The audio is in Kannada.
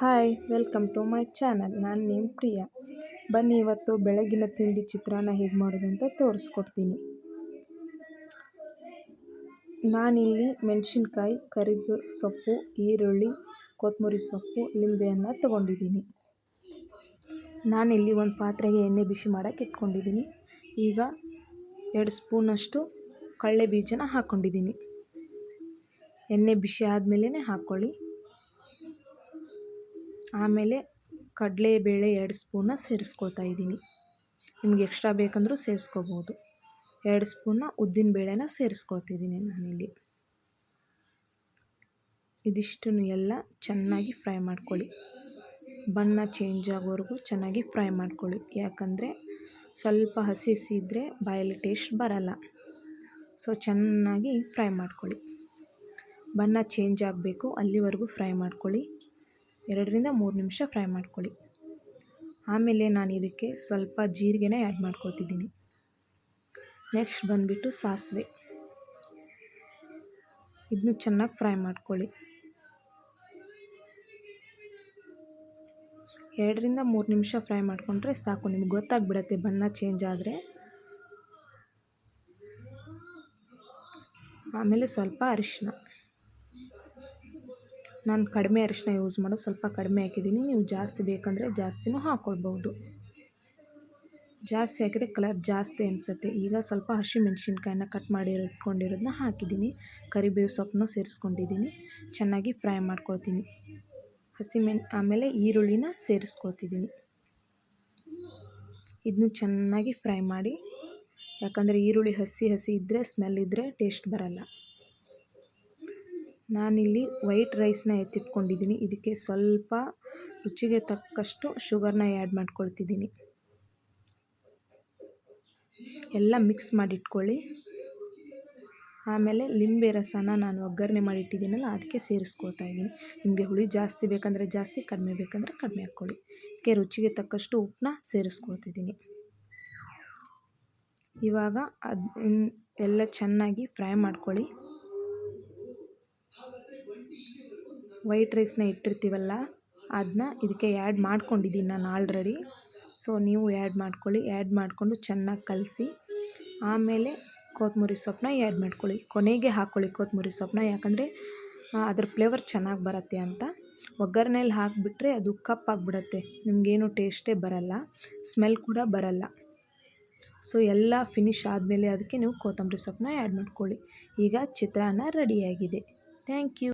Hi, welcome to my channel. ನಾನು ನಿಮ್ಮ ಪ್ರಿಯಾ. ಬನ್ನಿ ಇವತ್ತು ಬೆಳಗಿನ ತಿಂಡಿ ಚಿತ್ರಾನ್ನ ಹೇಗೆ ಮಾಡೋದು ಅಂತ ತೋರಿಸ್ಕೊಡ್ತೀನಿ. ನಾನಿಲ್ಲಿ ಮೆಣಸಿನ್ಕಾಯಿ, ಕರಿಬೇ ಸೊಪ್ಪು, ಈರುಳ್ಳಿ ಕೊತ್ತಂಬರಿ ಸೊಪ್ಪು ಲಿಂಬೆಯನ್ನು ತೊಗೊಂಡಿದ್ದೀನಿ. ನಾನಿಲ್ಲಿ ಒಂದು ಪಾತ್ರೆಗೆ ಎಣ್ಣೆ ಬಿಸಿ ಮಾಡೋಕ್ಕೆ ಇಟ್ಕೊಂಡಿದ್ದೀನಿ. ಈಗ ಎರಡು ಸ್ಪೂನಷ್ಟು ಕಡಲೆ ಬೀಜನ ಹಾಕ್ಕೊಂಡಿದ್ದೀನಿ ಎಣ್ಣೆ ಬಿಸಿ ಆದಮೇಲೆ ಹಾಕ್ಕೊಳ್ಳಿ ಆಮೇಲೆ ಕಡಲೆಬೇಳೆ ಎರಡು ಸ್ಪೂನ ಸೇರಿಸ್ಕೊಳ್ತಾ ಇದ್ದೀನಿ. ನಿಮ್ಗೆ ಎಕ್ಸ್ಟ್ರಾ ಬೇಕಂದರೂ ಸೇರಿಸ್ಕೋಬೋದು. ಎರಡು ಸ್ಪೂನ್ನ ಉದ್ದಿನ ಬೇಳೆನ ಸೇರಿಸ್ಕೊಳ್ತಿದ್ದೀನಿ ನಾನಿಲ್ಲಿ. ಇದಿಷ್ಟನ್ನು ಎಲ್ಲ ಚೆನ್ನಾಗಿ ಫ್ರೈ ಮಾಡ್ಕೊಳ್ಳಿ. ಬಣ್ಣ ಚೇಂಜ್ ಆಗೋವರೆಗೂ ಚೆನ್ನಾಗಿ ಫ್ರೈ ಮಾಡ್ಕೊಳ್ಳಿ. ಯಾಕಂದರೆ ಸ್ವಲ್ಪ ಹಸಿ ಹಸಿ ಇದ್ದರೆ ಬಾಯಲ್ಲಿ ಟೇಸ್ಟ್ ಬರಲ್ಲ. ಸೊ ಚೆನ್ನಾಗಿ ಫ್ರೈ ಮಾಡ್ಕೊಳ್ಳಿ. ಬಣ್ಣ ಚೇಂಜ್ ಆಗಬೇಕು, ಅಲ್ಲಿವರೆಗೂ ಫ್ರೈ ಮಾಡ್ಕೊಳ್ಳಿ. ಎರಡರಿಂದ ಮೂರು ನಿಮಿಷ ಫ್ರೈ ಮಾಡ್ಕೊಳ್ಳಿ. ಆಮೇಲೆ ನಾನು ಇದಕ್ಕೆ ಸ್ವಲ್ಪ ಜೀರಿಗೆನ ಆ್ಯಡ್ ಮಾಡ್ಕೊತಿದ್ದೀನಿ ನೆಕ್ಸ್ಟ್ ಬಂದುಬಿಟ್ಟು ಸಾಸಿವೆ. ಇದನ್ನು ಚೆನ್ನಾಗಿ ಫ್ರೈ ಮಾಡ್ಕೊಳ್ಳಿ. ಎರಡರಿಂದ ಮೂರು ನಿಮಿಷ ಫ್ರೈ ಮಾಡಿಕೊಂಡ್ರೆ ಸಾಕು. ನಿಮ್ಗೆ ಗೊತ್ತಾಗ್ಬಿಡತ್ತೆ, ಬಣ್ಣ ಚೇಂಜ್ ಆದರೆ. ಆಮೇಲೆ ಸ್ವಲ್ಪ ಅರಿಶಿನ ನಾನು ಕಡಿಮೆ ಅರಿಶಿನ ಯೂಸ್ ಮಾಡೋದು ಸ್ವಲ್ಪ ಕಡಿಮೆ ಹಾಕಿದ್ದೀನಿ. ನೀವು ಜಾಸ್ತಿ ಬೇಕಂದರೆ ಜಾಸ್ತಿನೂ ಹಾಕ್ಕೊಳ್ಬೋದು ಜಾಸ್ತಿ ಹಾಕಿದರೆ ಕಲರ್ ಜಾಸ್ತಿ ಅನಿಸುತ್ತೆ. ಈಗ ಸ್ವಲ್ಪ ಹಸಿಮೆಣ್ಸಿನ್ಕಾಯನ್ನ ಕಟ್ ಮಾಡಿ ಇಟ್ಕೊಂಡಿರೋದನ್ನ ಹಾಕಿದ್ದೀನಿ. ಕರಿಬೇವು ಸೊಪ್ಪನ್ನು ಸೇರಿಸ್ಕೊಂಡಿದ್ದೀನಿ. ಚೆನ್ನಾಗಿ ಫ್ರೈ ಮಾಡ್ಕೊಳ್ತೀನಿ. ಹಸಿಮೆಣ್, ಆಮೇಲೆ ಈರುಳ್ಳಿನ ಸೇರಿಸ್ಕೊಳ್ತಿದ್ದೀನಿ. ಇದನ್ನು ಚೆನ್ನಾಗಿ ಫ್ರೈ ಮಾಡಿ. ಯಾಕಂದರೆ ಈರುಳ್ಳಿ ಹಸಿ ಹಸಿ ಇದ್ದರೆ ಸ್ಮೆಲ್ ಇದ್ದರೆ ಟೇಸ್ಟ್ ಬರಲ್ಲ. ನಾನಿಲ್ಲಿ ವೈಟ್ ರೈಸ್ನ ಎತ್ತಿಟ್ಕೊಂಡಿದ್ದೀನಿ. ಇದಕ್ಕೆ ಸ್ವಲ್ಪ ರುಚಿಗೆ ತಕ್ಕಷ್ಟು ಶುಗರ್ನ ಆ್ಯಡ್ ಮಾಡ್ಕೊಳ್ತಿದ್ದೀನಿ. ಎಲ್ಲ ಮಿಕ್ಸ್ ಮಾಡಿಟ್ಕೊಳ್ಳಿ. ಆಮೇಲೆ ಲಿಂಬೆ ರಸನ ನಾನು ಒಗ್ಗರಣೆ ಮಾಡಿಟ್ಟಿದ್ದೀನಲ್ಲ, ಅದಕ್ಕೆ ಸೇರಿಸ್ಕೊಳ್ತಾ ಇದ್ದೀನಿ. ನಿಮಗೆ ಹುಳಿ ಜಾಸ್ತಿ ಬೇಕಂದರೆ ಜಾಸ್ತಿ, ಕಡಿಮೆ ಬೇಕಂದರೆ ಕಡಿಮೆ ಹಾಕ್ಕೊಳ್ಳಿ. ಇದಕ್ಕೆ ರುಚಿಗೆ ತಕ್ಕಷ್ಟು ಉಪ್ಪನ್ನ ಸೇರಿಸ್ಕೊಳ್ತಿದ್ದೀನಿ. ಇವಾಗ ಅದು ಎಲ್ಲ ಚೆನ್ನಾಗಿ ಫ್ರೈ ಮಾಡ್ಕೊಳ್ಳಿ. ವೈಟ್ ರೈಸ್ನ ಇಟ್ಟಿರ್ತೀವಲ್ಲ ಅದನ್ನ ಇದಕ್ಕೆ ಆ್ಯಡ್ ಮಾಡ್ಕೊಂಡಿದ್ದೀನಿ ನಾನು ಆಲ್ರೆಡಿ ಸೊ ನೀವು ಆ್ಯಡ್ ಮಾಡ್ಕೊಳ್ಳಿ ಆ್ಯಡ್ ಮಾಡಿಕೊಂಡು ಚೆನ್ನಾಗಿ ಕಲಸಿ, ಆಮೇಲೆ ಕೊತ್ತಂಬರಿ ಸೊಪ್ಪನ್ನ ಆ್ಯಡ್ ಮಾಡ್ಕೊಳ್ಳಿ. ಕೊನೆಗೆ ಹಾಕ್ಕೊಳ್ಳಿ ಕೊತ್ತಂಬರಿ ಸೊಪ್ಪನ್ನ ಯಾಕಂದರೆ ಅದ್ರ ಫ್ಲೇವರ್ ಚೆನ್ನಾಗಿ ಬರುತ್ತೆ ಅಂತ. ಒಗ್ಗರಣೆಯಲ್ಲಿ ಹಾಕಿಬಿಟ್ರೆ ಅದು ಕಪ್ಪಾಗಿಬಿಡತ್ತೆ. ನಿಮಗೇನು ಟೇಸ್ಟೇ ಬರಲ್ಲ ಸ್ಮೆಲ್ ಕೂಡ ಬರಲ್ಲ. ಸೊ ಎಲ್ಲ ಫಿನಿಶ್ ಆದಮೇಲೆ ಅದಕ್ಕೆ ನೀವು ಕೊತ್ತಂಬರಿ ಸೊಪ್ಪನ್ನ ಆ್ಯಡ್ ಮಾಡ್ಕೊಳ್ಳಿ. ಈಗ ಚಿತ್ರಾನ್ನ ರೆಡಿಯಾಗಿದೆ ಥ್ಯಾಂಕ್ ಯು